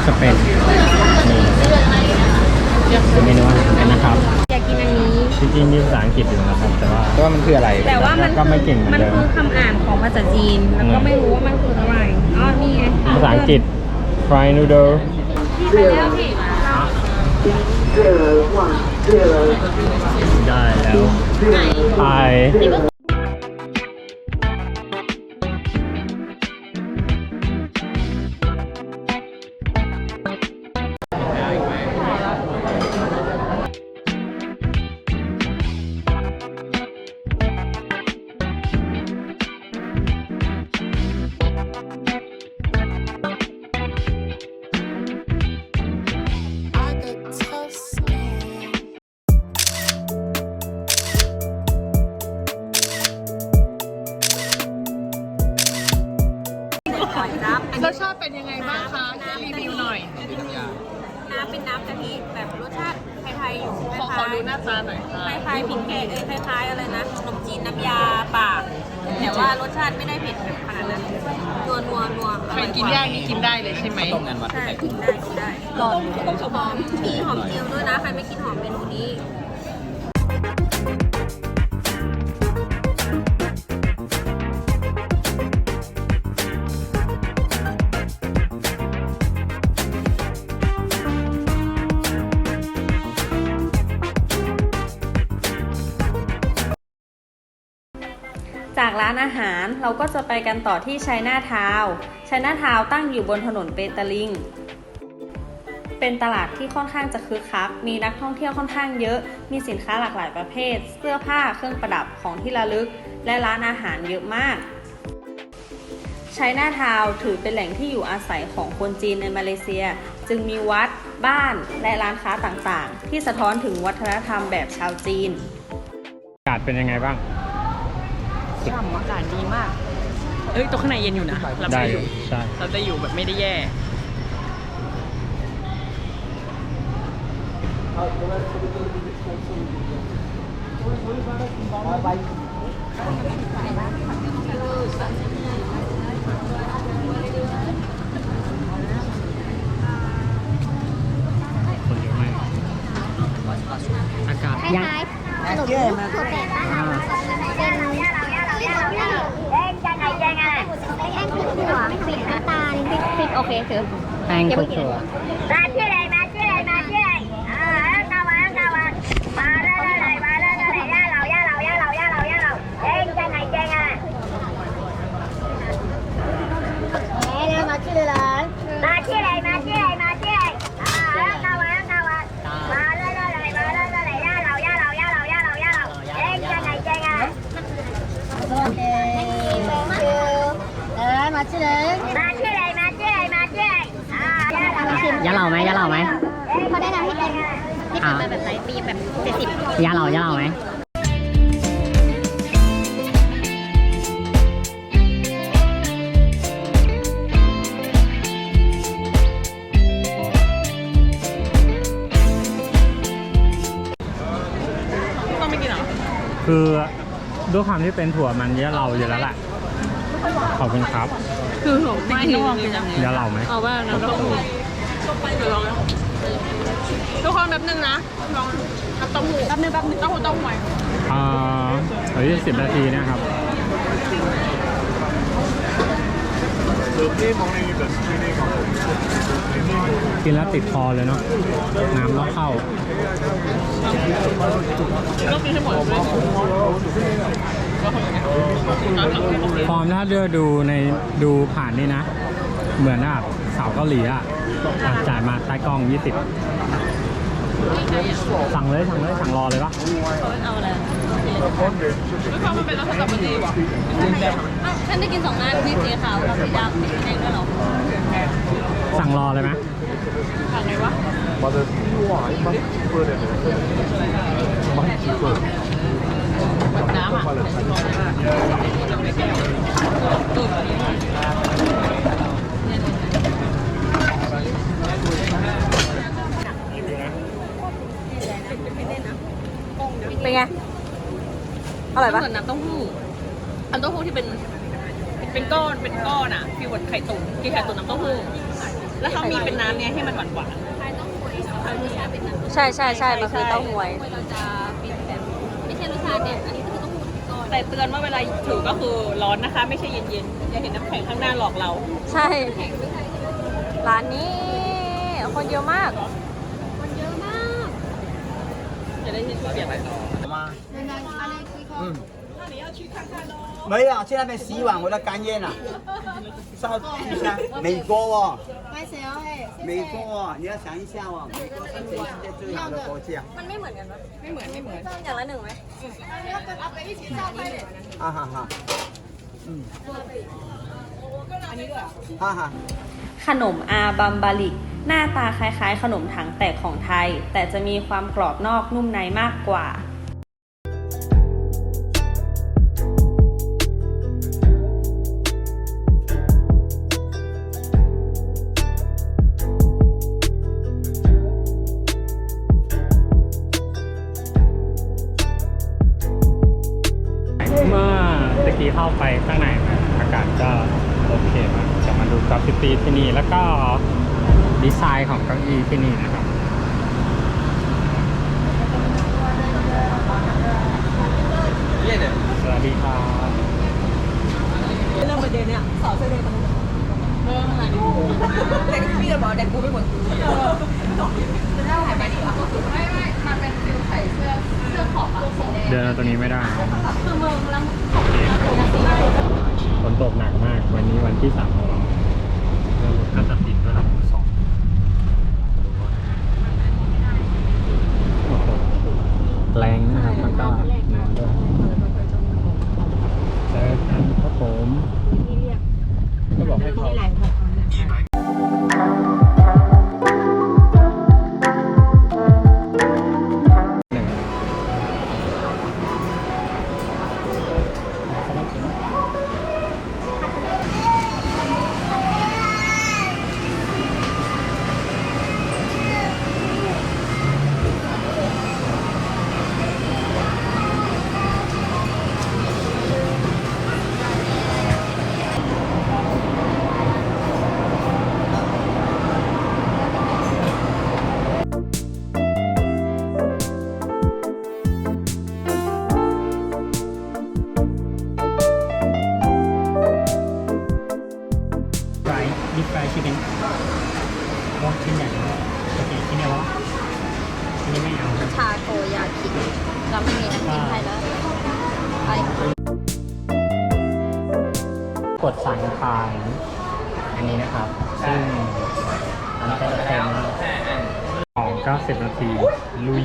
ก็จะเป็นนี่เป็นเมนูอาหารนะครับ อยากกินอันนี้ จริงๆมีภาษาอังกฤษอยู่นะครับ แต่ว่าก็มันคืออะไร แต่ว่ามันก็ไม่เก่งเหมือนมันเดิม คือคำอ่านของภาษาจีน แล้วก็ไม่รู้ว่ามันคืออะไรอ๋อนี่ไงภาษาอังกฤษ fry noodle ไปแล้วพี่ได้แล้วไปร นยังไงบ้างคะรีวิวหน่อยน้ำเป็นน้ำกะทิแบบรสชาติไทยๆอยู่ขอขอดูหน้าตาหน่อยค่ะ คล้ายๆพริกแกงเอ้ยคล้ายๆอะไรนะขนมจีนน้ำยาป่าแต่ว่ารสชาติไม่ได้เผ็ดแบบขนาดนั้นนัวนัวนัวใครกินย่างนี่กินได้เลยใช่ไหม ต้มงานวัดใช่ใส่กินได้กินได้หอมหอมมีหอมเจียวด้วยนะ ใครไม่กินหอมเมนูนี้ จากร้านอาหารเราก็จะไปกันต่อที่ชัยนาทาวชัยนาทาวตั้งอยู่บนถนนเปตาลิง เป็นตลาดที่ค่อนข้างจะคึกคัก มีนักท่องเที่ยวค่อนข้างเยอะ มีสินค้าหลากหลายประเภท เสื้อผ้า เครื่องประดับ ของที่ระลึก และร้านอาหารเยอะมากชัยนาทาว์ถือเป็นแหล่งที่อยู่อาศัยของคนจีนในมาเลเซีย จึงมีวัด บ้าน และร้านค้าต่างๆ ที่สะท้อนถึงวัฒนธรรมแบบชาวจีน อากาศเป็นยังไงบ้าง ฉ่ำอากาศดีมาก เอ้ยตัวข้างในเย็นอยู่นะรับได้ได้ออยู่ยู่ใช่ เราได้อยู่แบบไม่ได้แย่ คนเยอะมากอากาศคล้ายๆขนมถั่วแปะบ้านเราเป็นแป้งคลุกถั่วพริกน้ำตาลพริกพริก โอเคเถอะแป้งถั่วมาชื่ออะไรมาชื่ออะไรมาชื่ออะไรอ่ากาวันกาวันมาได้เลยมาได้เลยย่าเราย่าเราย่าเราย่าเราย่าเราเอ้ยจะไหนเจงอะเอ้ยมาชื่ออะไรมาชื่ออะไรมาชื่ออะไรมาชื่ออะไรอ่ากาวันกาวันมาได้เลยมาได้เลยย่าเราย่าเราย่าเราย่าเราย่าเราเอ้ยจะไหนเจงอะ เออมาชื่อเลยมาชื่ออะไรมาชื่ออะไรมาชื่ออะไรอ่า ยาเหล่าไหมยาเหล่าไหมเขาได้ทำให้กินที่ทำมาแบบไหนปีแบบเจ็ดสิบยาเหล่ายาเหล่าไหมต้องไม่กินเหรอคือด้วยความที่เป็นถั่วมันเยอะเราอยู่แล้วแหละขอบคุณครับ คือหนูไม่ต้องลองกินเยอะเราไหมเอาว่าน้ำเต้าหู้เดี๋ยวลองนะ ทุกคนแป๊บนึงนะลองน้ำเต้าหู้แป๊บนึงแป๊บนึงเต้าหู้เต้าหู้ไหมอ่าเฮ้ยสิบนาทีนะครับ กินแล้วติดคอเลยเนาะ น้ำต้องเข้า ต้องกินให้หมดเลยฟอร์มถ้าเดือดูในดูผ่านนี่นะ เหมือนแบบสาวเกาหลีอะ อะจ่ายมาใต้กล้อง 20 สั่งเลยสั่งเลยสั่งรอเลยปะไม่ฟังมันเป็นรสสตรอเบอรี่ว่ะฉันได้กินสองอันมีสีขาวกับสีดำสีแดงด้วยหรอสั่งรอเลยไหมทางไงวะมาเดินที่ว่าไอ้มันเปิดเลยมันเปิดน้ำอะ เป็นไง อร่อยปะเหมือนน้ำเต้าหู้น้ำเต้าหู้ที่เป็น เป็นก้อนเป็นก้อนอะฟีลเหมือนไข่ตุ๋นกินไข่ตุ๋นน้ำเต้าหู้แล้วเขามีเป็นน้ำเนี่ยให้มันหวานหวานใช่ใช่ใช่มันคือเต้าหวยแต่เตือนว่าเวลาถือก็คือร้อนนะคะ ไม่ใช่เย็นๆอย่าเห็นน้ำแข็งข้างหน้าหลอกเรา ใช่ร้านนี้คนเยอะมาก จะได้ที่ช่วยเปียก 吗？嗯。没有，去那边洗碗，我在干咽呢。烧一下，美国哦。美国哦，你要想一下哦，美国是全世界最好的国家。 มันไม่เหมือนกันปะไม่เหมือนไม่เหมือนอย่างละหนึ่งไหม 哈哈哈。嗯。哈哈。 ขนมอาบัมบาลิก หน้าตาคล้ายๆ ขนมถังแตกของไทย แต่จะมีความกรอบนอกนุ่มในมากกว่า ต่อสิบปีที่นี่ แล้วก็ดีไซน์ของเก้าอี้ที่นี่นะครับสวัสดีครับเรื่องประเด็นเนี่ยสอบเสด็จมันเริ่มอะไรดิแต่ก็พี่จะบอกแต่กูไม่หมดจะได้ถ่ายไปดีกว่าไม่ไม่มันเป็นฟิลใส่เสื้อเสื้อขอบสีแดงเดินตัวนี้ไม่ได้คือเมืองลังฝนตกหนักมากวันนี้วันที่สามของเรา แกดสั่งทานอันนี้นะครับ ซึ่งอันนี้ก็จะเป็นของ90 นาที ลุย